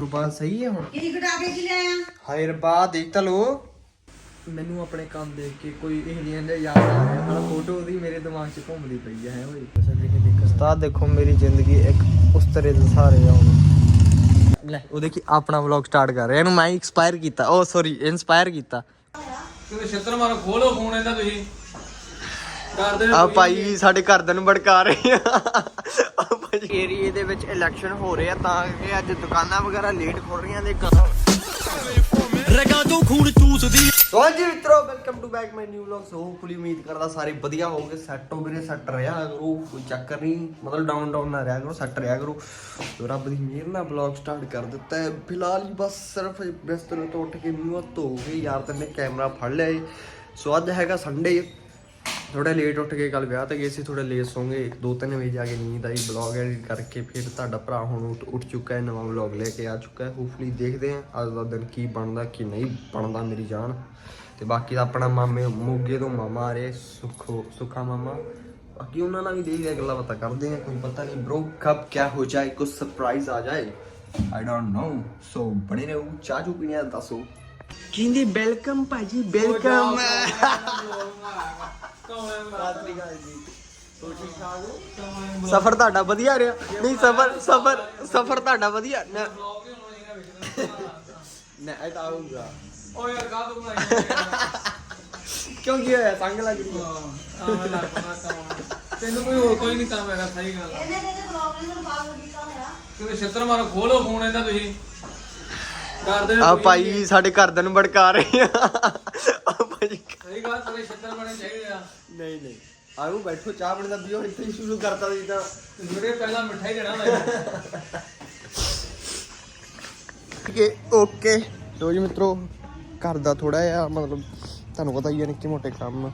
ਰੁਪਾ ਸਹੀ ਹੈ ਹੁਣ? ਕੀ ਘਟਾ ਕੇ ਕੀ ਲਿਆਇਆ ਹਾਏ ਰੱਬਾ ਦੇਖ ਤਾਂ ਲੋ ਮੈਨੂੰ ਆਪਣੇ ਕੰਮ ਦੇਖ ਕੇ ਕੋਈ ਇਹ ਜਿਹੀਆਂ ਦੇ ਯਾਦ ਆ ਰਿਹਾ ਹਣਾ ਫੋਟੋ ਉਹਦੀ ਮੇਰੇ ਦਿਮਾਗ 'ਚ ਘੁੰਮਦੀ ਪਈ ਹੈ ਓਏ। ਉਸਤਾਦ ਦੇਖੋ ਮੇਰੀ ਜ਼ਿੰਦਗੀ ਇੱਕ ਉਸ ਤਰ੍ਹਾਂ ਦੇ ਸਾਰੇ ਆ ਹੁਣ। ਲੈ ਉਹ ਦੇਖੀ ਆਪਣਾ ਵਲੌਗ ਸਟਾਰਟ ਕਰ ਰਿਹਾ। ਇਹਨੂੰ ਮੈਂ ਐਕਸਪਾਇਰ ਕੀਤਾ। ਓ ਸੌਰੀ ਇਨਸਪਾਇਰ ਕੀਤਾ। ਤੁਸੀਂ ਛੱਤਰ ਮਾਰੋ ਖੋਲੋ ਫੋਨ ਇਹਦਾ ਤੁਸੀਂ। ਕਰਦੇ ਆ ਭਾਈ ਸਾਡੇ ਘਰਦਿਆਂ ਨੂੰ ਭੜਕਾ ਰਹੇ ਆ। ਏਰੀਏ ਦੇ ਵਿੱਚ ਇਲੈਕਸ਼ਨ ਹੋ ਰਹੇ ਆ ਤਾਂ ਕਿ ਅੱਜ ਦੁਕਾਨਾਂ ਵਗੈਰਾ ਲੇਟ ਖੁੱਲ ਰਹੀਆਂ ਦੇ ਰਗਾ ਤੋਂ ਖੂਨ ਚੂਸਦੀ। ਸੋ ਜੀ ਮਿੱਤਰੋ welcome to back my new vlog so hopefully ਉਮੀਦ ਕਰਦਾ ਸਾਰੇ ਵਧੀਆ ਹੋਵੋਗੇ। ਸੈੱਟ ਹੋ ਵੀਰੇ ਸੈੱਟ ਰਿਹਾ ਕਰੋ ਕੋਈ ਚੱਕਰ ਨਹੀਂ। ਮਤਲਬ ਡਾਊਨ ਡਾਊਨ ਨਾ ਰਿਹਾ ਕਰੋ ਸੈੱਟ ਰਿਹਾ ਕਰੋ। ਸੋ ਰੱਬ ਦੀ ਮਿਹਰ ਨਾਲ ਵਲੌਗ ਸਟਾਰਟ ਕਰ ਦਿੱਤਾ ਹੈ। ਫਿਲਹਾਲ ਹੀ ਬਸ ਸਿਰਫ ਬਿਸਤਰੇ ਤੋਂ ਉੱਠ ਕੇ ਮੂੰਹ ਧੋ ਕੇ ਯਾਰ ਤੈਨੇ ਕੈਮਰਾ ਫੜ ਲਿਆ ਏ। ਸੋ ਅੱਜ ਹੈਗਾ ਸੰਡੇ ਥੋੜਾ ਲੇਟ ਉੱਠ ਕੇ ਕੱਲ ਵਿਆਹ ਤੇ ਗਏ ਸੀ ਥੋੜਾ ਲੇਟ ਸੌਂਗੇ 2-3 ਵਜੇ ਜਾ ਕੇ ਨੀਂਦ ਆਈ ਬਲੌਗ ਐਡਿਟ ਕਰਕੇ ਫਿਰ ਤੁਹਾਡਾ ਭਰਾ ਹੁਣ ਉੱਠ- ਚੁੱਕਾ ਹੈ ਨਵਾਂ ਬਲੌਗ ਲੈ ਕੇ ਆ ਚੁੱਕਾ ਹੈ। ਹੋਪਫੁਲੀ ਦੇਖਦੇ ਹਾਂ ਅੱਜ ਦਾ ਦਿਨ ਕੀ ਬਣਦਾ ਕੀ ਨਹੀਂ ਬਣਦਾ ਮੇਰੀ ਜਾਨ। ਤੇ ਬਾਕੀ ਦਾ ਆਪਣਾ ਮਾਮੇ ਮੋਗੇ ਤੋਂ ਮਾਮਾ ਆ ਰਹੇ ਸੁਖੋ ਸੁਖਾ ਮਾਮਾ। ਬਾਕੀ ਉਹਨਾਂ ਨਾਲ ਵੀ ਦੇਖਦੇ ਹਾਂ, ਗੱਲਾਂ ਬਾਤਾਂ ਕਰਦੇ ਆ ਕੋਈ ਪਤਾ ਨਹੀਂ ਬ్రో ਕਬ ਕੀ ਹੋ ਜਾਏ ਕੁਝ ਸਰਪ੍ਰਾਈਜ਼ ਆ ਜਾਏ। ਆਈ ਡੋਨਟ ਨੋ ਸੋ ਬਣੇ ਰਹੋ ਚਾਹ ਚੂ ਪੀਣੇ ਆ ਦੱਸੋ। ਕਹਿੰਦੇ ਵੈਲਕਮ ਭਾਜੀ ਵੈਲਕਮ ਸਫਰ ਤੁਹਾਡਾ ਵਧੀਆ ਰਿਹਾ। ਨਹੀਂ ਸਫਰ ਸਫਰ ਸਫਰ ਤੁਹਾਡਾ ਵਧੀਆ। ਨਾ। ਨਾ ਇਹ ਤਾਂ ਆਊਗਾ। ਓ ਯਾਰ ਤੂੰ ਬਣਾਈ ਕਿਉਂ ਕੀ ਹੋਇਆ? ਸੰਗ ਲੱਗ ਕੰਮ ਤੈਨੂੰ ਕੋਈ ਹੋਰ ਕੋਈ ਨਹੀਂ ਕੰਮ ਹੈਗਾ ਸਹੀ ਗੱਲ। ਇਹਨੇ ਦੇ ਬਲੌਗ ਨੂੰ ਬਾਹਰ ਕੀਤਾ ਹੋਇਆ ਤੁਸੀਂ ਛੱਤਰ ਮਾਰੋ ਖੋਲੋ ਫੋਨ ਇਹਦਾ ਤੁਸੀਂ। ਕਰਦੇ ਆ ਭਾਈ ਸਾਡੇ ਘਰਦਿਆਂ ਨੂੰ ਭੜਕਾ ਰਹੇ ਆ। ਆ ਭਾਈ। ਸਹੀ ਗੱਲ ਸਾਰੇ ਛੱਤਰ ਬਣੇ ਚਾਹੀਦੇ ਆ। ਨਹੀਂ ਨਹੀਂ। ਆਓ ਬੈਠੋ ਚਾਹ ਪਾਣੀ ਦਾ ਪੀਓ ਇੱਥੇ ਹੀ ਸ਼ੁਰੂ ਕਰਤਾ ਸੀ ਤਾਂ। ਜਿਹੜੇ ਪਹਿਲਾਂ ਮਿਠਾਈ ਦੇਣਾ ਹੁੰਦਾ ਕਿ ਓਕੇ। ਲੋ ਜੀ ਮਿੱਤਰੋ ਘਰ ਦਾ ਥੋੜਾ ਜਿਹਾ ਮਤਲਬ ਤੁਹਾਨੂੰ ਪਤਾ ਹੀ ਹੈ ਨਿੱਕੇ ਮੋਟੇ ਕੰਮ।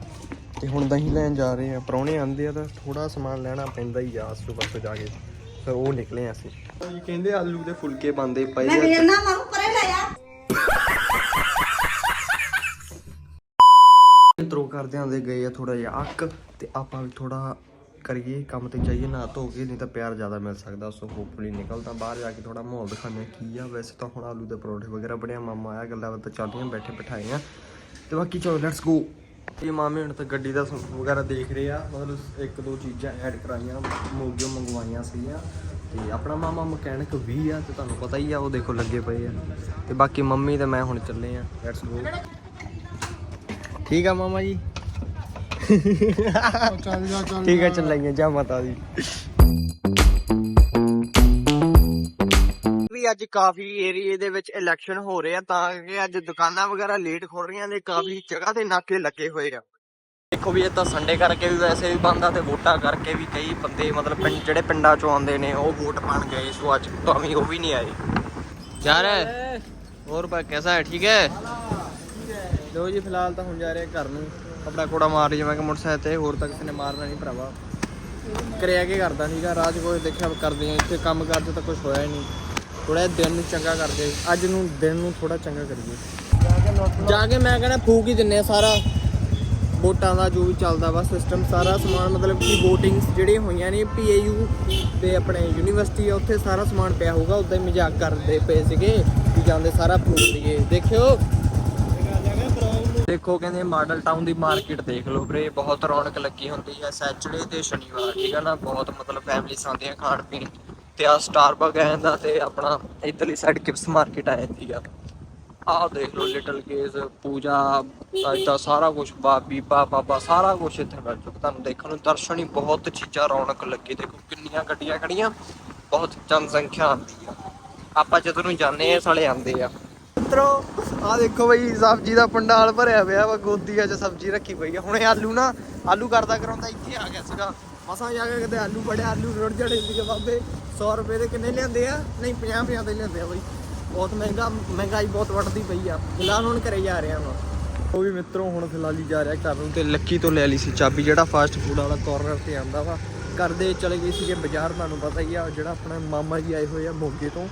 ਤੇ ਹੁਣ ਦਹੀਂ ਲੈਣ ਜਾ ਰਹੇ ਆ ਪਰੌਣੇ ਆਂਦੇ ਆ ਤਾਂ ਥੋੜਾ ਸਮਾਨ ਲੈਣਾ ਪੈਂਦਾ ਹੀ ਆ ਆਸੂ ਪਾਸੋਂ ਜਾ ਕੇ। ਫਿਰ ਉਹ ਨਿਕਲੇ ਅਸੀਂ। ਜੀ ਕਹਿੰਦੇ ਆਲੂ ਦੇ ਫੁਲਕੇ ਬੰਦੇ ਪਏ ਮੈਂ ਆ। ਵੀਰ ਨਾ ਮਾਰੂ ਪਰੇ ਲੈ ਆ। ਕਰਦਿਆਂ ਦੇ ਗਏ ਆ ਥੋੜਾ ਜਿਹਾ ਅੱਕ ਤੇ ਆਪਾਂ ਵੀ ਥੋੜਾ ਕਰੀਏ ਕੰਮ ਤੇ ਜਾਈਏ ਨਾ ਧੋ ਕੇ ਨਹੀਂ ਤਾਂ ਪਿਆਰ ਜ਼ਿਆਦਾ ਮਿਲ ਸਕਦਾ। ਸੋ ਹੋਪਫੁਲੀ ਨਿਕਲਦਾ ਬਾਹਰ ਜਾ ਕੇ ਥੋੜਾ ਮਾਹੌਲ ਦਿਖਾਉਂਦੇ ਹਾਂ ਕੀ ਆ। ਵੈਸੇ ਤਾਂ ਹੁਣ ਆਲੂ ਦੇ ਪਰੌਂਠੇ ਵਗੈਰਾ ਬਣਿਆ, ਮਾਮਾ ਆਇਆ ਗੱਲਾਂ ਬਾਤਾਂ ਚੱਲਦੀਆਂ ਬੈਠੇ ਬਿਠਾਏ ਆ ਤੇ ਬਾਕੀ ਚਲੋ ਲੈਟਸ ਗੋ ਇਹ ਮਾਮੇ ਹੁਣ ਤਾਂ ਗੱਡੀ ਦਾ ਵਗੈਰਾ ਦੇਖ ਰਹੇ ਆ। ਮਤਲਬ ਇੱਕ ਦੋ ਚੀਜ਼ਾਂ ਐਡ ਕਰਾਈਆਂ ਮੋਗਿਓ ਮੰਗਵਾਈਆਂ ਸੀਗੀਆਂ। ਤੇ ਆਪਣਾ ਮਾਮਾ ਮਕੈਨਿਕ ਵੀ ਆ ਤੇ ਤੁਹਾਨੂੰ ਪਤਾ ਹੀ ਆ, ਉਹ ਦੇਖੋ ਲੱਗੇ ਪਏ ਆ। ਤੇ ਬਾਕੀ ਮੰਮੀ ਤੇ ਮੈਂ ਹੁਣ ਚੱਲੇ ਆ। ਲੈਟਸ ਗੋ ਠੀਕ ਆ ਮਾਮਾ ਜੀ? ਚੱਲ ਜਾ ਚੱਲ ਠੀਕ ਹੈ ਚੱਲਾਂਗੇ ਜਾ ਮਾਤਾ ਦੀ। ਵੀ ਅੱਜ ਕਾਫੀ ਏਰੀਏ ਦੇ ਵਿੱਚ ਇਲੈਕਸ਼ਨ ਹੋ ਰਹੇ ਆ ਤਾਂ ਕਿ ਅੱਜ ਦੁਕਾਨਾਂ ਵਗੈਰਾ ਲੇਟ ਖੁੱਲ ਰਹੀਆਂ ਨੇ ਕਾਫੀ ਜਗ੍ਹਾ ਤੇ ਨਾਕੇ ਲੱਗੇ ਹੋਏ ਆ। ਦੇਖੋ ਵੀ ਇਹ ਤਾਂ ਸੰਡੇ ਕਰਕੇ ਵੀ ਵੈਸੇ ਵੀ ਬੰਦਾ ਤੇ ਵੋਟਾਂ ਕਰਕੇ ਵੀ ਕਈ ਬੰਦੇ ਮਤਲਬ ਪਿੰਡ ਜਿਹੜੇ ਪਿੰਡਾਂ ਚੋਂ ਆਉਂਦੇ ਨੇ ਉਹ ਵੋਟ ਪਾਣ ਗਏ ਸੋ ਅੱਜ ਤਾਂ ਵੀ ਉਹ ਵੀ ਨਹੀਂ ਆਏ। ਯਾਰ ਹੋਰ ਪਾ ਕਿਹਦਾ ਹੈ? ਠੀਕ ਹੈ? ਲੋ ਜੀ, ਫਿਲਹਾਲ ਤਾਂ ਹੁਣ ਜਾ ਰਹੇ ਘਰ ਨੂੰ। ਕਪੜਾ ਕੋੜਾ ਮਾਰ ਲਈ ਜਿਵੇਂ ਕਿ ਮੋਟਰਸਾਈਕਲ ਤੇ, ਹੋਰ ਤਾਂ ਕਿਸੇ ਨੇ ਮਾਰਨਾ ਨਹੀਂ ਭਰਾਵਾ। ਕਰਿਆ ਕੇ ਕਰਦਾ ਸੀਗਾ, ਰਾਜ ਕੋਈ ਦੇਖਿਆ ਕਰਦੇ ਆ, ਇੱਥੇ ਕੰਮ ਕਰਦੇ ਤਾਂ ਕੁਝ ਹੋਇਆ ਹੀ ਨਹੀਂ। ਥੋੜਾ ਦਿਨ ਨੂੰ ਚੰਗਾ ਕਰਦੇ, ਅੱਜ ਨੂੰ, ਦਿਨ ਨੂੰ ਥੋੜਾ ਚੰਗਾ ਕਰੀਏ। ਜਾ ਕੇ ਮੈਂ ਕਹਿੰਦਾ ਫੂਕ ਹੀ ਦਿੰਨੇ ਆ ਸਾਰਾ। ਵੋਟਾਂ ਦਾ ਜੋ ਵੀ ਚੱਲਦਾ ਵਾ ਸਿਸਟਮ ਸਾਰਾ ਸਮਾਨ, ਮਤਲਬ ਕਿ VOTINGS ਜਿਹੜੀਆਂ ਹੋਈਆਂ ਨੇ ਪੀਏਯੂ ਤੇ ਆਪਣੇ ਯੂਨੀਵਰਸਿਟੀ ਆ, ਉੱਥੇ ਸਾਰਾ ਸਮਾਨ ਪਿਆ ਹੋਊਗਾ, ਉਦਾਂ ਹੀ ਮਜ਼ਾਕ ਕਰਦੇ ਪਏ ਸੀਗੇ ਕਿ ਜਾਂਦੇ ਸਾਰਾ ਫੂਕ ਲਈਏ ਦੇਖਿਓ। ਦੇਖੋ ਕਹਿੰਦੇ ਮਾਡਲ ਟਾਊਨ ਦੀ ਮਾਰਕੀਟ ਦੇਖ ਲਓ ਵੀਰੇ, ਬਹੁਤ ਰੌਣਕ ਲੱਗੀ ਹੁੰਦੀ ਹੈ ਸੈਚਰਡੇ ਤੇ ਸ਼ਨੀਵਾਰ, ਠੀਕ ਹੈ ਨਾ? ਬਹੁਤ ਮਤਲਬ ਫੈਮਿਲੀਸ ਆਉਂਦੀਆਂ ਖਾਣ ਪੀਣ ਤੇ ਆ ਸਟਾਰਬਕ ਆ ਜਾਂਦਾ ਤੇ ਆਪਣਾ ਇਧਰਲੀ ਸਾਈਡ ਕਿਪਸ ਮਾਰਕੀਟ ਆ ਜਾਂਦੀ ਆ। ਆਹ ਦੇਖ ਲਓ ਲਿਟਲ ਕੇਸ ਪੂਜਾ ਇਦਾਂ ਸਾਰਾ ਕੁਝ ਬਾਬੀ, ਬਾਬਾ ਸਾਰਾ ਕੁਝ ਇੱਥੇ ਮਿਲ ਚੁੱਕਾ ਤੁਹਾਨੂੰ ਦੇਖਣ ਨੂੰ ਦਰਸ਼ਨ ਹੀ ਬਹੁਤ ਚੀਜ਼ਾਂ ਰੌਣਕ ਲੱਗੀ। ਦੇਖੋ ਕਿੰਨੀਆਂ ਗੱਡੀਆਂ ਖੜੀਆਂ, ਬਹੁਤ ਜਨਸੰਖਿਆ ਆਉਂਦੀ ਆ। ਆਪਾਂ ਜਦੋਂ ਨੂੰ ਜਾਂਦੇ ਆ ਸਾਲੇ ਆਉਂਦੇ ਆ। ਮਿੱਤਰੋ ਆ ਦੇਖੋ ਬਈ, ਸਬਜ਼ੀ ਦਾ ਪੰਡਾਲ ਭਰਿਆ ਪਿਆ ਵਾ, ਗੋਦੀਆਂ 'ਚ ਸਬਜ਼ੀ ਰੱਖੀ ਪਈ ਆ। ਹੁਣੇ ਆਲੂ ਨਾ, ਆਲੂ ਕਰਦਾ ਕਰਾਉਂਦਾ, ਇੱਥੇ ਆ ਗਿਆ ਸੀਗਾ। ਮਸਾਂ ਜਾ ਕੇ ਕਿਤੇ ਆਲੂ ਬੜੇ ਆਲੂ ਰੁੜ ਜੜੇ ਸੀਗੇ ਬਾਬੇ। 100 ਰੁਪਏ ਦੇ ਕਿੰਨੇ ਲਿਆਂਦੇ ਆ? ਨਹੀਂ 50 50 ਦੇ ਲਿਆਂਦੇ ਆ ਬਈ। ਬਹੁਤ ਮਹਿੰਗਾ, ਮਹਿੰਗਾਈ ਬਹੁਤ ਵੱਧਦੀ ਪਈ ਆ। ਫਿਲਹਾਲ ਹੁਣ ਘਰੇ ਜਾ ਰਿਹਾ ਵਾ। ਉਹ ਵੀ ਮਿੱਤਰੋ, ਹੁਣ ਫਿਲਹਾਲ ਹੀ ਜਾ ਰਿਹਾ ਘਰ ਨੂੰ ਤੇ ਲੱਕੀ ਤੋਂ ਲੈ ਲਈ ਸੀ ਚਾਬੀ, ਜਿਹੜਾ ਫਾਸਟ ਫੂਡ ਵਾਲਾ ਕਾਰਨਰ ਤੇ ਆਂਦਾ ਵਾ। ਘਰ ਦੇ ਚਲੇ ਗਏ ਸੀਗੇ ਬਾਜ਼ਾਰ, ਤੁਹਾਨੂੰ ਪਤਾ ਹੀ ਆ, ਜਿਹੜਾ ਆਪਣੇ ਮਾਮਾ ਜੀ ਆਏ ਹੋਏ ਆ ਮੋਗੇ ਤੋਂ।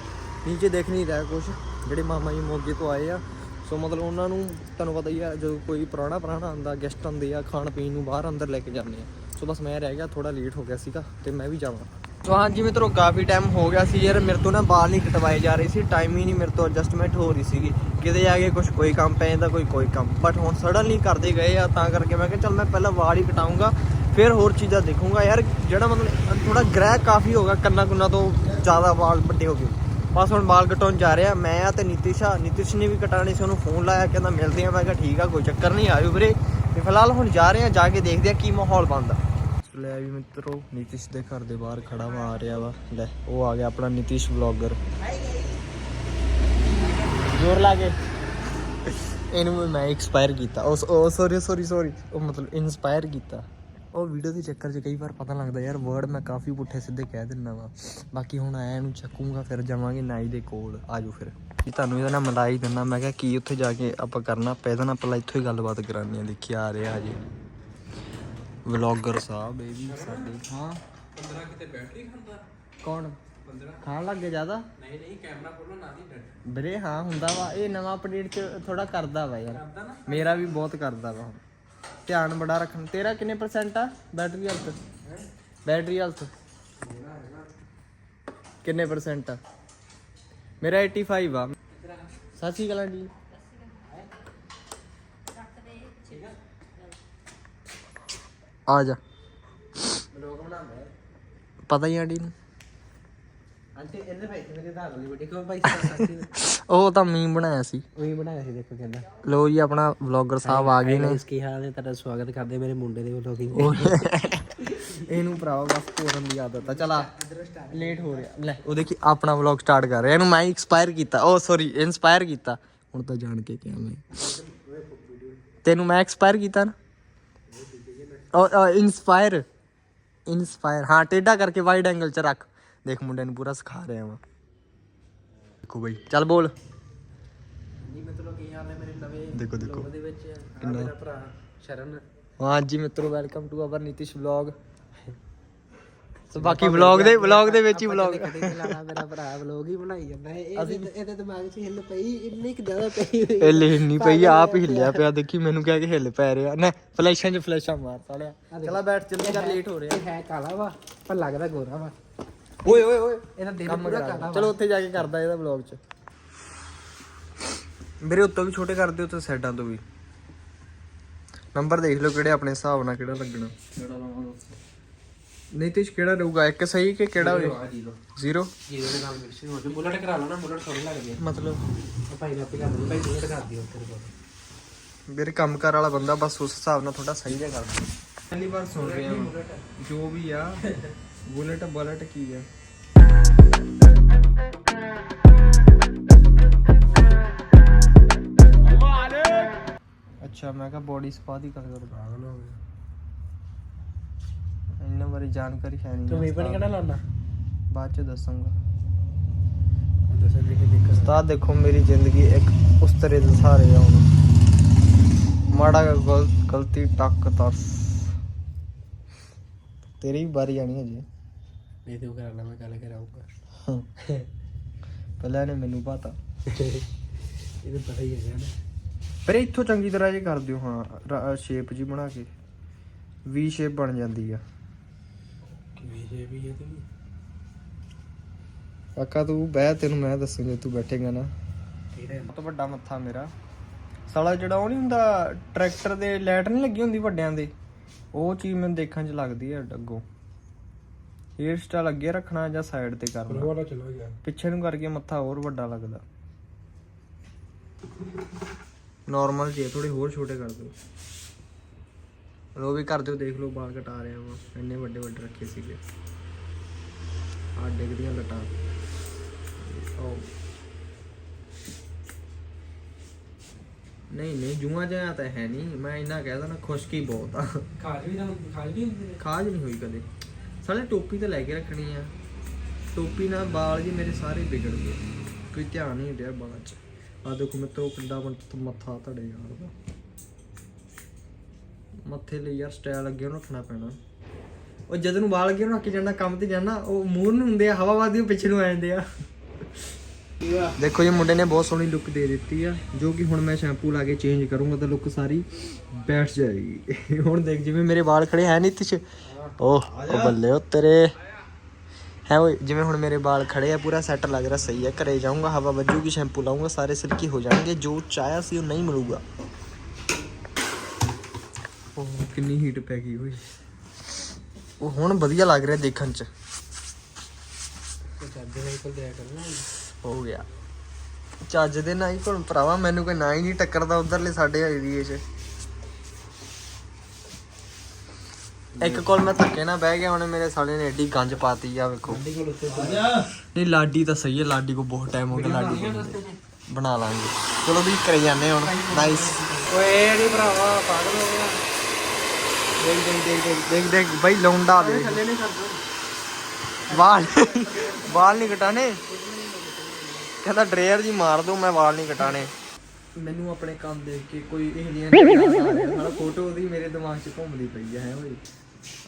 ਨੀਚੇ ਦੇਖ ਨਹੀਂ ਰਿਹਾ ਕੁਝ ਜਿਹੜੇ ਮਾਮਾ ਜੀ ਮੋਗੇ ਤੋਂ ਆਏ ਆ, ਸੋ ਮਤਲਬ ਉਹਨਾਂ ਨੂੰ ਤੁਹਾਨੂੰ ਪਤਾ ਹੀ ਆ, ਜਦੋਂ ਕੋਈ ਪੁਰਾਣਾ ਪੁਰਾਣਾ ਆਂਦਾ ਗੈਸਟ ਆਉਂਦੇ ਆ, ਖਾਣ ਪੀਣ ਨੂੰ ਬਾਹਰ ਅੰਦਰ ਲੈ ਕੇ ਜਾਂਦੇ ਆ। ਸੋ ਬਸ ਮੈਂ ਰਹਿ ਗਿਆ ਥੋੜਾ ਲੇਟ ਹੋ ਗਿਆ ਸੀਗਾ ਤੇ ਮੈਂ ਵੀ ਜਾਵਾਂ। ਸੋ ਹਾਂਜੀ ਮਿੱਤਰੋ, ਕਾਫੀ ਟਾਈਮ ਹੋ ਗਿਆ ਸੀ ਯਾਰ, ਮੇਰੇ ਤੋਂ ਨਾ ਬਾਲ ਨਹੀਂ ਕਟਵਾਏ ਜਾ ਰਹੇ ਸੀ ਟਾਈਮ ਹੀ ਨਹੀਂ ਮੇਰੇ ਤੋਂ ਐਡਜਸਟਮੈਂਟ ਹੋ ਰਹੀ ਸੀਗੀ। ਕਿਤੇ ਜਾ ਕੇ ਕੁਝ ਕੋਈ ਕੰਮ ਪੈ ਜਾਂਦਾ, ਕੋਈ ਕੋਈ ਕੰਮ। ਬਟ ਹੁਣ ਸਡਨਲੀ ਕਰਦੇ ਗਏ ਆ, ਤਾਂ ਕਰਕੇ ਮੈਂ ਕਿਹਾ ਚੱਲ ਮੈਂ ਪਹਿਲਾਂ ਵਾਲ ਹੀ ਕਟਾਉਂਗਾ, ਫਿਰ ਹੋਰ ਚੀਜ਼ਾਂ ਦੇਖੂੰਗਾ। ਯਾਰ, ਜਿਹੜਾ ਮਤਲਬ ਥੋੜਾ ਗ੍ਰਹਿ ਕਾਫੀ ਹੋ ਗਿਆ ਕੰਨਾਂ ਕੁੰਨਾਂ ਤੋਂ ਜ਼ਿਆਦਾ ਵਾਲ ਵੱਡੇ ਹੋ ਗਏ। ਬਸ ਹੁਣ ਵਾਲ ਜਾ ਰਿਹਾ, ਮੈਂ ਆ ਤੇ ਨਿਤਿਸ਼ਾ ਨਿਤਿਸ਼ ਨੇ ਵੀ ਕਟਾਣੇ ਸੀ, ਉਹਨੂੰ ਫੋਨ ਲਾਇਆ, ਕਹਿੰਦਾ ਮਿਲਦੇ ਆ। ਮੈਂ ਕਿਹਾ ਠੀਕ ਆ, ਕੋਈ ਚੱਕਰ ਨਹੀਂ ਆਇਓ ਵੀਰੇ। ਤੇ ਫਿਲਹਾਲ ਹੁਣ ਜਾ ਰਹੇ ਆ, ਜਾ ਕੇ ਦੇਖਦੇ ਆ ਕੀ ਮਾਹੌਲ ਬਣਦਾ। ਲੈ ਵੀ ਮਿੱਤਰੋ, ਨਿਤਿਸ਼ ਦੇ ਘਰ ਦੇ ਬਾਹਰ ਖੜਾ ਵਾ, ਆ ਰਿਹਾ ਵਾ। ਲੈ, ਉਹ ਆ ਗਿਆ ਆਪਣਾ ਨਿਤਿਸ਼ ਵਲੌਗਰ ਜ਼ੋਰ ਲਾ ਕੇ। ਇਹਨੂੰ ਮੈਂ ਐਕਸਪਾਇਰ ਕੀਤਾ। ਉਹ ਸੌਰੀ ਸੌਰੀ ਸੌਰੀ ਉਹ ਮਤਲਬ ਇਨਸਪਾਇਰ ਕੀਤਾ। ਉਹ ਵੀਡੀਓ ਦੇ ਚੱਕਰ 'ਚ ਕਈ ਵਾਰ ਪਤਾ ਲੱਗਦਾ ਯਾਰ ਵਰਡ ਮੈਂ ਕਾਫੀ ਪੁੱਠੇ ਸਿੱਧੇ ਕਹਿ ਦਿੰਦਾ ਵਾ। ਬਾਕੀ ਹੁਣ ਆਇਆ ਇਹਨੂੰ ਚੱਕੂਗਾ ਫਿਰ ਜਾਵਾਂਗੇ ਨਾਈ ਦੇ ਕੋਲ। ਆਜੋ ਫਿਰ। ਜੀ ਤੁਹਾਨੂੰ ਇਹਦਾ ਨਾ ਮਲਾਈ ਦਿੰਦਾ ਮੈਂ ਕਿਹਾ ਕੀ ਉੱਥੇ ਜਾ ਕੇ ਆਪਾਂ ਕਰਨਾ? ਪੈਦਾ ਨਾ ਪਹਿਲਾਂ ਇੱਥੋਂ ਹੀ ਗੱਲਬਾਤ ਕਰਾਨੀ ਆ ਦੇਖੀ ਆ ਰਿਹਾ ਜੀ ਵਲੌਗਰ ਸਾਹਿਬ ਇਹ ਵੀ ਸਾਡੇ ਹਾਂ। 15 ਕਿਤੇ ਬੈਟਰੀ ਖਾਂਦਾ? ਕੌਣ? ਖਾਣ ਲੱਗ ਗਿਆ ਜ਼ਿਆਦਾ? ਨਹੀਂ ਨਹੀਂ ਕੈਮਰਾ ਖੋਲੋ ਨਾ ਦੀ ਡਰ ਵੀਰੇ ਹਾਂ ਹੁੰਦਾ ਵਾ। ਇਹ ਨਵਾਂ ਅਪਡੇਟ ਚ ਥੋੜਾ ਕਰਦਾ ਵਾ ਯਾਰ। ਮੇਰਾ ਵੀ ਬਹੁਤ ਕਰਦਾ ਵਾ। ਧਿਆਨ ਬੜਾ ਰੱਖਣ। ਤੇਰਾ ਕਿੰਨੇ ਪਰਸੈਂਟ ਆ? ਬੈਟਰੀ ਹੈਲਥ ਬੈਟਰੀ ਹੈਲਥ ਕਿੰਨੇ ਪਰਸੈਂਟ ਆ? ਮੇਰਾ 85 ਆ। ਸਤਿ ਸ਼੍ਰੀ ਅਕਾਲ ਆਂਟੀ ਆ ਜਾ। ਪਤਾ ਹੀ ਆਂਟੀ ਨੂੰ। ਆਂਟੀ ਮੇਰੇ ਧਾਰ ਲਈ ਉਹ ਤਾਂ ਮੀਮ ਬਣਾਇਆ ਸੀ। ਉਹੀ ਬਣਾਇਆ ਸੀ ਦੇਖੋ ਕਹਿੰਦਾ। ਲੋ ਜੀ ਆਪਣਾ ਵਲੌਗਰ ਸਾਹਿਬ ਆ ਗਏ ਨੇ। ਇਸ ਕੀ ਹਾਲ ਹੈ ਤੁਹਾਡਾ ਸਵਾਗਤ ਕਰਦੇ ਮੇਰੇ ਮੁੰਡੇ ਦੇ ਵੱਲੋਂ ਕੀ ਇਹਨੂੰ ਭਰਾਵਾ ਬਸ ਤੋਰਨ ਦੀ ਆਦਤ ਆ। ਚਲਾ ਲੇਟ ਹੋ ਰਿਹਾ। ਲੈ ਉਹ ਦੇਖੀ ਆਪਣਾ ਵਲੌਗ ਸਟਾਰਟ ਕਰ ਰਿਹਾ। ਇਹਨੂੰ ਮੈਂ ਐਕਸਪਾਇਰ ਕੀਤਾ। ਉਹ ਸੌਰੀ ਇਨਸਪਾਇਰ ਕੀਤਾ। ਹੁਣ ਤਾਂ ਜਾਣ ਕੇ ਕਿਹਾ ਮੈਂ। ਤੈਨੂੰ ਮੈਂ ਐਕਸਪਾਇਰ ਕੀਤਾ ਨਾ? ਉਹ ਇਨਸਪਾਇਰ ਇਨਸਪਾਇਰ ਹਾਂ ਟੇਢਾ ਕਰਕੇ ਵਾਈਡ ਐਂਗਲ ਚ ਰੱਖ। ਦੇਖ ਮੁੰਡੇ ਨੂੰ ਪੂਰਾ ਸਿਖਾ ਰਿਹਾ ਵਾਂ। ਦੇਖੋ ਬਈ ਚੱਲ ਬੋਲ। ਜੀ ਮਤਲਬ ਕੀ ਹਾਲ ਹੈ ਮੇਰੇ ਨਵੇਂ ਦੇਖੋ ਦੇਖੋ। ਵਿੱਚ? ਆ ਮੇਰਾ ਭਰਾ ਸ਼ਰਨ। ਹਾਂਜੀ ਮਿੱਤਰੋ welcome to our Nitish vlog so ਬਾਕੀ ਵਲੌਗ ਦੇ ਵਲੌਗ ਦੇ ਵਿੱਚ ਹੀ ਵਲੌਗ ਕਦੇ ਤੇ ਲਾਣਾ ਮੇਰਾ ਭਰਾ ਵਲੋਗ ਹੀ ਬਣਾਈ ਜਾਂਦਾ ਹੈ। ਇਹ ਇਹਦੇ ਇਹਦੇ ਦਿਮਾਗ 'ਚ ਹਿੱਲ ਪਈ ਇੰਨੀ ਕਿ ਜ਼ਿਆਦਾ ਪਈ ਹੋਈ ਇਹ ਹਿੱਲਣੀ ਪਈ ਆਪ ਹੀ ਹਿੱਲਿਆ ਪਿਆ। ਦੇਖੀ ਮੈਨੂੰ ਕਹਿ ਕੇ ਹਿੱਲ ਪੈ ਰਿਹਾ। ਨਾ ਫਲੈਸ਼ਾਂ 'ਚ ਫਲੈਸ਼ਾਂ ਮਾਰ ਸਾਲਿਆ। ਚਲਾ ਬੈਠ ਜਲਦੀ ਕਰ ਲੇਟ ਹੋ ਰਿਹਾ। ਇਹ ਹੈ ਕਾਲਾ ਵਾ ਪਰ ਲੱਗਦਾ ਗੋਰਾ ਵਾ। ਓਏ ਓਏ ਓਏ। ਇਹਦਾ ਦਿਲ ਪੂਰਾ ਕਰਾ ਕਾਲਾ ਚਲੋ ਉੱਥੇ ਜਾ ਕੇ ਕਰਦਾ ਇਹਦਾ ਵਲੌਗ 'ਚ। ਮੇਰੇ ਉੱਤੋਂ ਵੀ ਛੋਟੇ ਕਰ ਦਿਓ ਤੇ ਸਾਈਡਾਂ ਤੋਂ ਵੀ। ਨੰਬਰ ਦੇਖ ਲਓ ਕਿਹੜੇ ਆਪਣੇ ਹਿਸਾਬ ਨਾਲ ਕਿਹੜਾ ਲੱਗਣਾ। ਨਹੀਂ ਤੇ ਕਿਹੜਾ ਰਹੂਗਾ ਇੱਕ ਸਹੀ ਕਿ ਕਿਹੜਾ ਹੋਏ? Zero zero. ਦੇ ਨਾਲ ਮਿਕਸਿੰਗ ਹੋ ਜੂ ਬੁਲਟ ਕਰਾ ਲਓ ਨਾ ਬੁਲਟ ਥੋੜੀ ਲੱਗਦੀ ਹੈ ਮਤਲਬ? ਭਾਈ ਨੇ ਕਰ ਦਿੰਦਾ ਭਾਈ ਬੁਲਟ ਕਰ ਦਿਓ ਤੇਰੇ ਕੋਲ ਮੇਰੇ ਕੰਮ ਕਰ ਵਾਲਾ ਬੰਦਾ ਬਸ ਉਸ ਹਿਸਾਬ ਨਾਲ ਥੋੜਾ ਸਹੀ ਜਿਹਾ ਕਰਦਾ। ਪਹਿਲੀ ਵਾਰ ਸੁਣ ਰਿਹਾ ਹਾਂ ਜੋ ਵੀ ਆ। ਬੁਲਟ ਬੁਲਟ ਕੀ ਆ? ਅੱਛਾ ਮੈਂ ਕਿਹਾ ਬੋਡੀ ਸਪਾ ਦੀ ਗੱਲ ਕਰਦਾ। ਪਾਗਲ ਹੋ ਗਿਆ ਇੰਨਾ ਬਾਰੇ ਜਾਣਕਾਰੀ ਹੈ ਨਹੀਂ ਤੂੰ ਵੀ ਬਣ ਕਿਹੜਾ ਲਾਉਣਾ? ਬਾਅਦ ਚ ਦੱਸਾਂਗਾ। ਦੱਸ ਵੀ ਕਿ ਦਿੱਕਤ ਉਸਤਾਦ ਦੇਖੋ ਮੇਰੀ ਜ਼ਿੰਦਗੀ ਇੱਕ ਉਸ ਤਰ੍ਹਾਂ ਦੇ ਸਹਾਰੇ ਆ ਹੁਣ। ਮਾੜਾ ਗਲਤੀ ਟੱਕ ਤਰਸ। ਤੇਰੀ ਵੀ ਵਾਰੀ ਆਣੀ ਹਜੇ ਨਹੀਂ ਤੂੰ ਕਰਾ ਲੈ ਮੈਂ ਗੱਲ ਕਰਾਉਂਗਾ ਪਹਿਲਾਂ ਮੈਨੂੰ ਪਤਾ ਇਹਨੂੰ ਪਤਾ ਹੀ ਹੈ ਨਾ। ਪਰ ਇੱਥੋਂ ਚੰਗੀ ਤਰ੍ਹਾਂ ਜੇ ਕਰ ਦਿਓ ਹਾਂ ਸ਼ੇਪ ਜੀ ਬਣਾ ਕੇ। ਵੀ ਸ਼ੇਪ ਬਣ ਜਾਂਦੀ ਆ। ਕਿਵੇਂ ਜੇ ਵੀ ਇਹ ਤੇ ਵੀ। ਕਾਕਾ ਤੂੰ ਬਹਿ ਤੈਨੂੰ ਮੈਂ ਦੱਸੂਗਾ ਤੂੰ ਬੈਠੇਗਾ ਨਾ। ਬਹੁਤ ਵੱਡਾ ਮੱਥਾ ਮੇਰਾ। ਸਾਲਾ ਜਿਹੜਾ ਉਹ ਨਹੀਂ ਹੁੰਦਾ ਟਰੈਕਟਰ ਦੇ ਲਾਈਟ ਨਹੀਂ ਲੱਗੀ ਹੁੰਦੀ ਵੱਡਿਆਂ ਦੇ? ਉਹ ਚੀਜ਼ ਮੈਨੂੰ ਦੇਖਣ 'ਚ ਲੱਗਦੀ ਹੈ ਅੱਗੋਂ। ਹੇਅਰ ਸਟਾਈਲ ਅੱਗੇ ਰੱਖਣਾ ਜਾਂ ਸਾਈਡ ਤੇ ਕਰਨਾ? ਵਾਲਾ ਚਲੋ ਯਾਰ। ਪਿੱਛੇ ਨੂੰ ਕਰਕੇ ਮੱਥਾ ਹੋਰ ਵੱਡਾ ਲੱਗਦਾ। ਨਾਰਮਲ ਜੇ ਥੋੜੇ ਹੋਰ ਛੋਟੇ ਕਰ ਦਿਓ। ਲੋ ਵੀ ਕਰ ਦਿਓ ਦੇਖ ਲਓ ਬਾਲ ਕਟਾ ਰਿਹਾ ਵਾਂ। ਇੰਨੇ ਵੱਡੇ ਵੱਡੇ ਰੱਖੇ ਸੀਗੇ। ਆ ਡਿੱਗਦੀਆਂ ਲਟਾਂ ਉਹ ਨਹੀਂ ਨਹੀਂ ਜੂਆਂ ਜਿਹਾ ਤਾਂ ਹੈ ਨਹੀਂ। ਮੈਂ ਇੰਨਾ ਕਹਿਦਾ ਨਾ ਖੁਸ਼ਕੀ ਬਹੁਤ ਆ। ਖਾਜ ਵੀ ਤਾਂ ਖਾਜ ਵੀ ਹੁੰਦੀ ਖਾਜ ਨਹੀਂ ਹੋਈ ਕਦੇ। ਸਾਲੇ ਟੋਪੀ ਤਾਂ ਲੈ ਕੇ ਰੱਖਣੀ ਆ। ਟੋਪੀ ਨਾਲ ਵਾਲ ਜੀ ਮੇਰੇ ਸਾਰੇ ਵਿਗੜ ਗਏ। ਕੋਈ ਧਿਆਨ ਨਹੀਂ ਰਿਹਾ ਬਾਲਾਂ 'ਚ। ਆ ਦੇਖੋ ਮਿੱਤਰੋ ਕਿੱਡਾ ਮੱਥਾ ਧੜੇ ਯਾਰ ਦਾ। ਮੱਥੇ ਲਈ ਯਾਰ ਸਟਾਈਲ ਅੱਗੇ ਨੂੰ ਰੱਖਣਾ ਪੈਣਾ। ਉਹ ਜਦ ਨੂੰ ਵਾਲ ਅੱਗੇ ਨੂੰ ਰੱਖ ਕੇ ਜਾਣਾ ਕੰਮ ਤੇ ਜਾਣਾ ਉਹ ਮੂੰਹ ਨੂੰ ਹੁੰਦੇ ਆ, ਹਵਾ ਵਾਦੀ ਉਹ ਪਿੱਛੇ ਨੂੰ ਆ ਜਾਂਦੇ ਆ। ਦੇਖੋ ਜੀ, ਮੁੰਡੇ ਨੇ ਬਹੁਤ ਸੋਹਣੀ ਲੁੱਕ ਦੇ ਦਿੱਤੀ ਆ। ਜੋ ਕਿ ਹੁਣ ਮੈਂ ਸ਼ੈਂਪੂ ਲਾ ਕੇ ਚੇਂਜ ਕਰੂੰਗਾ ਤਾਂ ਲੁੱਕ ਸਾਰੀ ਬੈਠ ਜਾਏਗੀ। ਹੁਣ ਦੇਖ, ਜਿਵੇਂ ਮੇਰੇ ਵਾਲ ਖੜੇ ਹੈ ਨਹੀਂ ਤਿਛ ਓਹ ਬੱਲੇ ਉਹ ਤੇਰੇ। ਹੈ ਓਏ, ਜਿਵੇਂ ਹੁਣ ਮੇਰੇ ਵਾਲ ਖੜੇ ਆ, ਪੂਰਾ ਸੈੱਟ ਲੱਗ ਰਿਹਾ, ਸਹੀ ਹੈ ਘਰੇ ਜਾਊਂਗਾ, ਹਵਾ ਵੱਜੂਗੀ, ਸ਼ੈਂਪੂ ਲਾਉਂਗਾ ਸਾਰੇ ਸਿਲਕੀ ਹੋ ਜਾਣਗੇ, ਜੋ ਚਾਹਿਆ ਸੀ ਉਹ ਨਹੀਂ ਮਿਲੂਗਾ। ਉਹ ਕਿੰਨੀ ਹੀਟ ਪੈ ਗਈ ਓਏ। ਉਹ ਹੁਣ ਵਧੀਆ ਲੱਗ ਰਿਹਾ ਦੇਖਣ ਚ। ਚੱਜ ਹੋ ਗਿਆ। ਚੱਜ ਦੇ ਨਾ ਹੀ ਭਰਾਵਾ, ਮੈਨੂੰ ਕੋਈ ਨਾ ਹੀ ਨਹੀਂ ਟੱਕਰਦਾ ਉਧਰਲੇ ਸਾਡੇ ਏਰੀਏ 'ਚ। ਇੱਕ ਕੋਲ ਮੈਂ ਧੱਕੇ ਨਾਲ ਬਹਿ ਗਿਆ ਉਹਨੇ ਮੇਰੇ ਸਾਲੇ ਨੇ ਐਡੀ ਗੰਜ ਪਾਤੀ ਆ ਵੇਖੋ। ਨਹੀਂ ਲਾਡੀ ਤਾਂ ਸਹੀ ਹੈ ਲਾਡੀ ਕੋ ਬਹੁਤ ਟਾਈਮ ਹੋ ਗਿਆ ਲਾਡੀ ਕੋਲ ਬਣਾ ਲਾਂਗੇ। ਚਲੋ ਵੀ ਕਰੇ ਜਾਂਦੇ ਹੁਣ। ਨਾਈਸ ਓਏ ਨਹੀਂ ਭਰਾਵਾ ਪਾਗਲ ਹੋ ਗਿਆ। ਦੇਖ ਦੇਖ ਦੇਖ ਦੇਖ ਦੇਖ ਦੇਖ ਬਈ ਲੌਂਡਾ ਦੇ ਥੱਲੇ ਨਹੀਂ ਕਰਦਾ ਵਾਲ ਵਾਲ ਨਹੀਂ ਕਟਾਣੇ ਕਹਿੰਦਾ ਡਰੇਅਰ ਜੀ ਮਾਰ ਦੋ ਮੈਂ ਵਾਲ ਨਹੀਂ ਕਟਾਣੇ ਮੈਨੂੰ ਆਪਣੇ ਕੰਮ ਦੇਖ ਕੇ ਕੋਈ ਇਹ ਨਹੀਂ ਫੋਟੋ ਉਹਦੀ ਮੇਰੇ ਦਿਮਾਗ 'ਚ ਘੁੰਮਦੀ ਪਈ ਹੈ ਓਏ।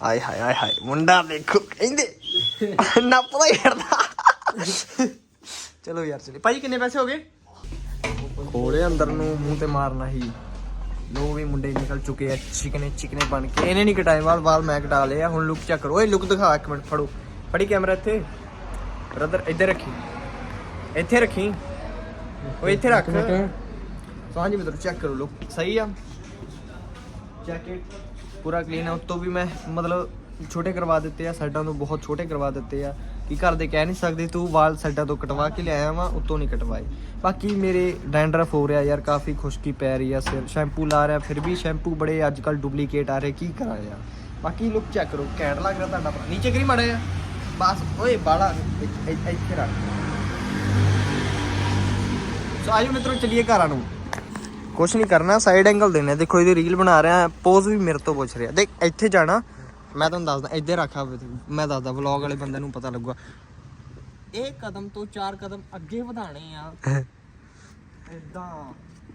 ਆਏ ਹਾਏ ਆਏ ਹਾਏ ਮੁੰਡਾ ਦੇਖੋ ਕਹਿੰਦੇ ਨੱਪਦਾ ਹੀ ਫਿਰਦਾ ਚਲੋ ਯਾਰ ਚਲੇ ਭਾਈ ਕਿੰਨੇ ਪੈਸੇ ਹੋ ਗਏ ਖੋਲੇ ਅੰਦਰ ਨੂੰ ਮੂੰਹ ਤੇ ਮਾਰਨਾ ਹੀ ਲੋ ਵੀ ਮੁੰਡੇ ਨਿਕਲ ਚੁੱਕੇ ਆ ਚਿਕਨੇ ਚਿਕਨੇ ਬਣ ਕੇ ਇਹਨੇ ਨਹੀਂ ਕਟਾਏ ਵਾਲ ਵਾਲ ਮੈਂ ਕਟਾ ਲਏ ਆ ਹੁਣ ਲੁੱਕ ਚੈੱਕ ਕਰੋ ਓਏ ਲੁੱਕ ਦਿਖਾ ਇੱਕ ਮਿੰਟ ਫੜੋ ਫੜੀ ਕੈਮਰਾ ਇੱਥੇ ਬ੍ਰਦਰ ਇੱਧਰ ਰੱਖੀ ਇੱਥੇ ਰੱਖੀ ਓਏ ਇੱਥੇ ਰੱਖ ਹਾਂਜੀ ਮਿੱਤਰੋ ਚੈੱਕ ਕਰੋ ਲੁੱਕ ਸਹੀ ਆ ਜੈਕਟ ਪੂਰਾ ਕਲੀਨ ਆ ਉੱਤੋਂ ਵੀ ਮੈਂ ਮਤਲਬ ਛੋਟੇ ਕਰਵਾ ਦਿੱਤੇ ਆ ਸਾਈਡਾਂ ਤੋਂ ਬਹੁਤ ਛੋਟੇ ਕਰਵਾ ਦਿੱਤੇ ਆ। ਕੀ ਘਰ ਦੇ ਕਹਿ ਨਹੀਂ ਸਕਦੇ, ਤੂੰ ਵਾਲ ਸਾਈਡਾਂ ਤੋਂ ਕਟਵਾ ਕੇ ਲਿਆਇਆ ਵਾ, ਉੱਤੋਂ ਨਹੀਂ ਕਟਵਾਏ। ਬਾਕੀ ਮੇਰੇ ਡੈਂਡਰਫ ਹੋ ਰਿਹਾ ਯਾਰ, ਕਾਫੀ ਖੁਸ਼ਕੀ ਪੈ ਰਹੀ ਆ, ਸਿਰ ਸ਼ੈਂਪੂ ਲਾ ਰਿਹਾ, ਫਿਰ ਵੀ ਸ਼ੈਂਪੂ ਬੜੇ ਅੱਜ ਕੱਲ ਡੁਪਲੀਕੇਟ ਆ ਰਹੇ, ਕੀ ਕਰਾਂ ਯਾਰ। ਬਾਕੀ ਲੁੱਕ ਚੈੱਕ ਕਰੋ ਕੈਂਟ ਲੱਗ ਰਿਹਾ ਤੁਹਾਡਾ ਭਰਾ। ਨੀਚੇ ਕਰੀ ਮੜੇ ਆ ਬਸ, ਓਏ ਬਾਲਾ ਇੱਥੇ- ਇੱਥੇ ਇੱਥੇ ਰੱਖ। ਸੋ ਆਜੋ ਮਿੱਤਰੋ, ਚਲਿਏ ਘਰਾਂ ਨੂੰ। ਕੁਛ ਨਹੀਂ ਕਰਨਾ ਸਾਈਡ ਐਂਗਲ ਦੇਣੇ ਦੇਖੋ ਇਹਦੀ ਰੀਲ ਬਣਾ ਰਿਹਾ ਪੋਜ਼ ਵੀ ਮੇਰੇ ਤੋਂ ਪੁੱਛ ਰਿਹਾ। ਦੇਖ ਇੱਥੇ ਜਾਣਾ। ਮੈਂ ਤੁਹਾਨੂੰ ਦੱਸਦਾ ਇੱਧਰ ਰੱਖਾ। ਮੈਂ ਦੱਸਦਾ ਵਲੌਗ ਵਾਲੇ ਬੰਦੇ ਨੂੰ ਪਤਾ ਲੱਗੂਗਾ। ਇਹ ਕਦਮ ਤੋਂ ਚਾਰ ਕਦਮ ਅੱਗੇ ਵਧਾਣੇ ਆ। ਇਦਾਂ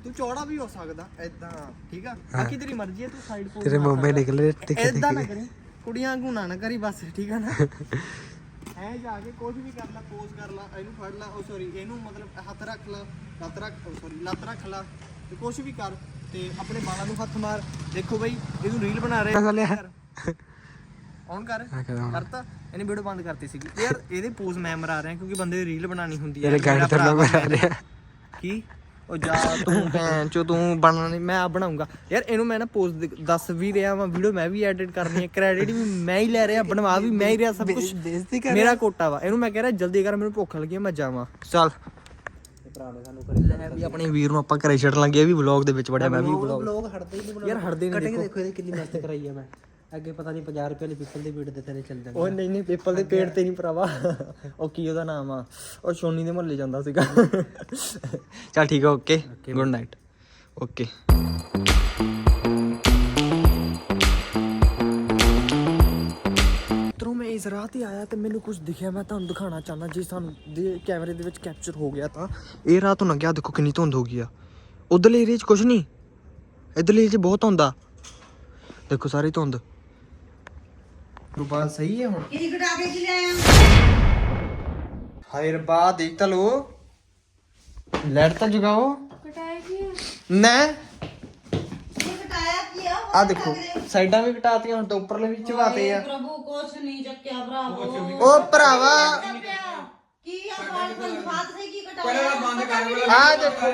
ਤੂੰ ਚੌੜਾ ਵੀ ਹੋ ਸਕਦਾ ਇਦਾਂ ਠੀਕ ਆ? ਬਾਕੀ ਤੇਰੀ ਮਰਜ਼ੀ ਹੈ ਤੂੰ ਸਾਈਡ ਪੋਜ਼ ਤੇਰੇ ਮੋਮੇ ਨਿਕਲੇ ਟਿਕ ਇਦਾਂ ਨਾ ਕਰੀ। ਕੁੜੀਆਂ ਵਾਂਗੂ ਨਾ ਨਾ ਕਰੀ ਬਸ ਠੀਕ ਆ ਨਾ? ਐ ਜਾ ਕੇ ਕੁਝ ਵੀ ਕਰ ਲੈ ਪੋਜ਼ ਕਰ ਲੈ ਇਹਨੂੰ ਫੜ ਲੈ। ਉਹ ਸੌਰੀ ਇਹਨੂੰ ਮਤਲਬ ਹੱਥ ਰੱਖ ਲੈ ਲੱਤ ਰੱਖ ਸੌਰੀ ਲੱਤ ਰੱਖ ਲੈ। ਤੇ ਕੁਝ ਵੀ ਕਰ ਤੇ ਆਪਣੇ ਬਾਲਾਂ ਨੂੰ ਹੱਥ ਮਾਰ। ਦੇਖੋ ਬਈ ਇਹਨੂੰ ਰੀਲ ਬਣਾ ਰਹੇ ਔਨ ਕਰ। ਕਰਤਾ। ਇਹਨੇ ਵੀਡੀਓ ਬੰਦ ਕਰਤੀ ਸੀਗੀ। ਯਾਰ ਇਹਦੇ ਪੋਜ਼ ਮੈਂ ਮਰਾ ਰਿਹਾ ਕਿਉਂਕਿ ਬੰਦੇ ਦੀ ਰੀਲ ਬਣਾਣੀ ਹੁੰਦੀ ਹੈ ਤੇਰੇ ਗਾਣੇ ਮੇਰਾ ਤੇ ਮਰਾ ਰਿਹਾ। ਕੀ? ਉਹ ਜਾ ਤੂੰ ਭੈਣ ਚੋ ਤੂੰ ਬਣਨਾ ਨਹੀਂ। ਮੈਂ ਆ ਬਣਾਉਂਗਾ। ਯਾਰ ਇਹਨੂੰ ਮੈਂ ਨਾ ਪੋਸਟ ਦੱਸ ਵੀ ਰਿਹਾ ਵਾਂ। ਵੀਡੀਓ ਮੈਂ ਵੀ ਐਡਿਟ ਕਰਨੀ ਹੈ ਕ੍ਰੈਡਿਟ ਵੀ ਮੈਂ ਹੀ ਲੈ ਰਿਹਾ। ਬਣਵਾ ਵੀ ਮੈਂ ਹੀ ਰਿਹਾ ਸਭ ਕੁਝ ਮੇਰਾ ਕੋਟਾ ਵਾ। ਇਹਨੂੰ ਮੈਂ ਕਹਿ ਰਿਹਾ ਜਲਦੀ ਕਰ। ਮੈਨੂੰ ਭੁੱਖ ਲੱਗੀ ਮੈਂ ਜਾਵਾਂ। ਚੱਲ। ਭਰਾ ਨੇ ਸਾਨੂੰ ਕਰੀ ਲੈ ਵੀ ਆਪਣੇ ਵੀਰ ਨੂੰ ਆਪਾਂ ਘਰੇ ਛੱਡ ਲਾਂਗੇ ਇਹ ਵੀ ਵਲੌਗ ਦੇ ਵਿੱਚ ਵੜਿਆ ਮੈਂ ਵੀ ਵਲੌਗ ਲੋਕ ਹਟਦੇ ਹੀ ਨਹੀਂ ਯਾਰ ਹਟਦੇ ਨਹੀਂ ਦੇਖੋ। ਦੇਖੋ ਇਹਦੀ ਕਿੰਨੀ ਮਸਤ ਕਰਾਈ ਆ ਮੈਂ। ਅੱਗੇ ਪਤਾ ਨਹੀਂ 50 ਰੁਪਏ ਵਾਲੀ ਪਿੱਪਲ ਦੀ ਵੀਡੀਓ ਤੇ ਤੇਰੇ ਚੱਲ ਜਾਂਦੇ ਉਹ ਨਹੀਂ ਨਹੀਂ ਪੇਪਰ ਦੇ ਪੇੜ ਤੇ ਨਹੀਂ ਭਰਾਵਾ। ਉਹ ਕੀ ਉਹਦਾ ਨਾਮ ਆ? ਉਹ ਸੋਨੀ ਦੇ ਮੁਹੱਲੇ ਜਾਂਦਾ ਸੀਗਾ। ਚੱਲ ਠੀਕ ਆ ਓਕੇ। Good night okay. ਤਰੋਂ ਮੈਂ ਇਸ ਰਾਹ ਤੇ ਆਇਆ ਤੇ ਮੈਨੂੰ ਕੁਝ ਦਿਖਿਆ ਮੈਂ ਤੁਹਾਨੂੰ ਦਿਖਾਉਣਾ ਚਾਹੁੰਦਾ ਜੇ ਸਾਨੂੰ ਦੇ ਕੈਮਰੇ ਦੇ ਵਿੱਚ ਕੈਪਚਰ ਹੋ ਗਿਆ ਤਾਂ। ਇਹ ਰਾਹ ਤੋਂ ਲੰਘਿਆ ਦੇਖੋ ਕਿੰਨੀ ਧੁੰਦ ਹੋ ਗਈ ਆ। ਉਧਰਲੇ ਏਰੀਆ 'ਚ ਕੁਝ ਨਹੀਂ। ਇਧਰਲੇ ਏਰੀਆ 'ਚ ਬਹੁਤ ਹੁੰਦਾ ਦੇਖੋ ਸਾਰੀ ਧੁੰਦ। ਰੁਪਾ ਸਹੀ ਹੈ ਹੁਣ? ਕੀ ਕਟਾ ਕੇ ਚ ਲਿਆਇਆ। ਹਾਏ ਰੱਬਾ ਦੇਖ ਤਾਂ ਲੋ ਲੈਟ ਤਾਂ ਜਗਾਓ। ਕਟਾਇਆ ਕੀ ਨਾ ਆ ਦੇਖੋ ਸਾਈਡਾਂ ਵੀ ਘਟਾਤੀਆਂ ਹੁਣ ਤਾਂ ਉੱਪਰਲੇ ਵੀ ਚਵਾਤੇ ਆ। ਪ੍ਰਭੂ ਕੁਛ ਨਹੀਂ ਚੱਕਿਆ ਭਰਾਵੋ ਉਹ ਭਰਾਵਾ। ਕੀ ਆ ਬਾਲ ਬਾਤ ਸੇ ਕੀ ਪਹਿਲਾਂ ਕਟਾਇਆ? ਬੰਦ ਕਰ ਆ ਦੇਖੋ।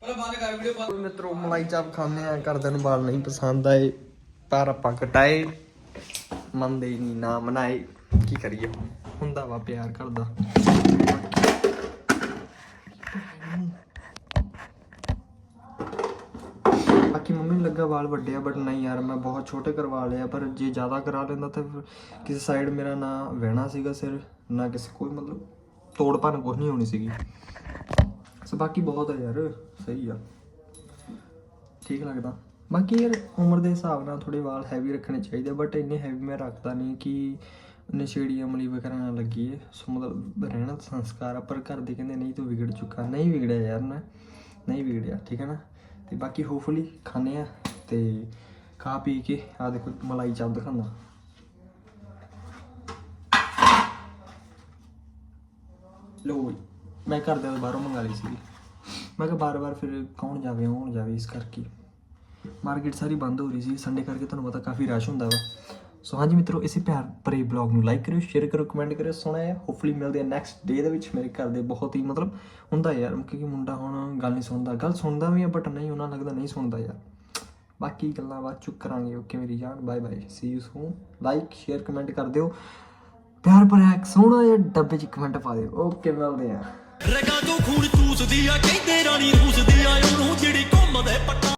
ਪਹਿਲਾਂ ਬੰਦ ਕਰ ਵੀਡੀਓ ਬੰਦ। ਮਿੱਤਰੋ ਮਲਾਈ ਚਾਪ ਖਾਂਦੇ ਆ ਘਰਦਿਆਂ ਨੂੰ ਬਾਲ ਨਹੀਂ ਪਸੰਦ ਆਏ ਪਰ ਆਪਾਂ ਕਟਾਏ। ਮੰਨਦੇ ਨਹੀਂ ਨਾ ਮਨਾਏ। ਕੀ ਕਰੀਏ? ਹੁੰਦਾ ਵਾ ਪਿਆਰ ਕਰਦਾ ਬਾਕੀ ਮੰਮੀ ਨੂੰ ਲੱਗਾ ਵਾਲ ਵੱਡੇ ਆ ਬਟ ਨਹੀਂ ਯਾਰ, ਮੈਂ ਬਹੁਤ ਛੋਟੇ ਕਰਵਾ ਲਿਆ ਪਰ ਜੇ ਜ਼ਿਆਦਾ ਕਰਾ ਲੈਂਦਾ ਤਾਂ ਫਿਰ ਕਿਸੇ ਸਾਈਡ ਮੇਰਾ ਨਾ ਵਹਿਣਾ ਸੀਗਾ ਸਿਰ, ਨਾ ਕਿਸੇ ਕੋਈ ਮਤਲਬ ਤੋੜ ਭੰਨ ਕੁਝ ਨਹੀਂ ਹੋਣੀ ਸੀਗੀ। ਸੋ ਬਾਕੀ ਬਹੁਤ ਆ ਯਾਰ, ਸਹੀ ਆ। ਠੀਕ ਲੱਗਦਾ। ਬਾਕੀ ਯਾਰ ਉਮਰ ਦੇ ਹਿਸਾਬ ਨਾਲ ਥੋੜੇ ਵਾਲ ਹੈਵੀ ਰੱਖਣੇ ਚਾਹੀਦੇ ਬਟ ਇੰਨੇ ਹੈਵੀ ਮੈਂ ਰੱਖਦਾ ਨਹੀਂ ਕਿ ਨਸ਼ੇੜੀ ਅਮਲੀ ਵਗੈਰਾ ਨਾ ਲੱਗੀ ਸੋ ਮਤਲਬ ਰਹਿਣਾ ਤਾਂ ਸੰਸਕਾਰ ਆ, ਪਰ ਘਰ ਦੇ ਕਹਿੰਦੇ, ਨਹੀਂ, ਤੂੰ ਵਿਗੜ ਚੁੱਕਾ, ਨਹੀਂ ਵਿਗੜਿਆ ਯਾਰ ਮੈਂ, ਨਹੀਂ ਵਿਗੜਿਆ। ਠੀਕ ਹੈ ਨਾ? ਤੇ ਬਾਕੀ ਹੋਪਫੁਲੀ ਖਾਣੇ ਆ ਤੇ ਖਾ ਪੀ ਕੇ ਆ ਦੇਖੋ ਮਲਾਈ ਚਾਪ ਦਿਖਾਉਂਦਾ। ਲੋ ਮੈਂ ਘਰਦਿਆਂ ਤੋਂ ਬਾਹਰੋਂ ਮੰਗਾ ਲਈ ਸੀਗੀ। ਮੈਂ ਕਿਹਾ ਬਾਰ-ਬਾਰ ਫਿਰ ਕੌਣ ਜਾਵੇ ਹੋਣ ਜਾਵੇ ਇਸ ਕਰਕੇ। ਮਾਰਕੀਟ ਸਾਰੀ ਬੰਦ ਹੋ ਰਹੀ ਸੀ ਸੰਡੇ ਕਰਕੇ ਤੁਹਾਨੂੰ ਪਤਾ ਕਾਫੀ ਰਸ਼ ਹੁੰਦਾ ਵਾ। ਸੋ ਹਾਂਜੀ ਮਿੱਤਰੋ, ਇਸੇ ਪਿਆਰ ਭਰੇ ਬਲੌਗ ਨੂੰ ਲਾਈਕ ਕਰਿਓ ਸ਼ੇਅਰ ਕਰੋ ਕਮੈਂਟ ਕਰਿਓ। ਸੋਹਣਾ ਹੈ ਹੋਪਫੁਲੀ ਮਿਲਦੇ ਆ ਨੈਕਸਟ ਡੇ ਦੇ ਵਿੱਚ ਮੇਰੇ ਘਰ ਦੇ ਬਹੁਤ ਹੀ ਮਤਲਬ ਹੁੰਦਾ ਯਾਰ, ਕਿਉਂਕਿ ਮੁੰਡਾ ਹੁਣ ਗੱਲ ਨਹੀਂ ਸੁਣਦਾ। ਗੱਲ ਸੁਣਦਾ ਵੀ ਆ ਬਟ ਨਹੀਂ, ਉਹਨਾਂ ਲੱਗਦਾ ਨਹੀਂ ਸੁਣਦਾ ਯਾਰ। ਬਾਕੀ ਗੱਲਾਂ ਬਾਅਦ ਚੁੱਕ ਕਰਾਂਗੇ। ਓਕੇ ਮੇਰੀ ਜਾਨ bye bye see you soon like share comment ਕਰ ਦਿਓ। ਪਿਆਰ ਭਰਿਆ ਇੱਕ ਸੋਹਣਾ ਜਿਹਾ ਡੱਬੇ 'ਚ ਕਮੈਂਟ ਪਾ ਦਿਓ। ਓਕੇ ਮਿਲਦੇ ਆ। ਰਗਾ ਤੋਂ ਖੂਨ ਚੂਸਦੀ ਆ, ਕਹਿੰਦੇ ਰਾਣੀ ਰੂਸਦੀ ਆ, ਉਹਨੂੰ ਜਿਹੜੀ ਘੁੰਮਦੇ ਪੱਟਾ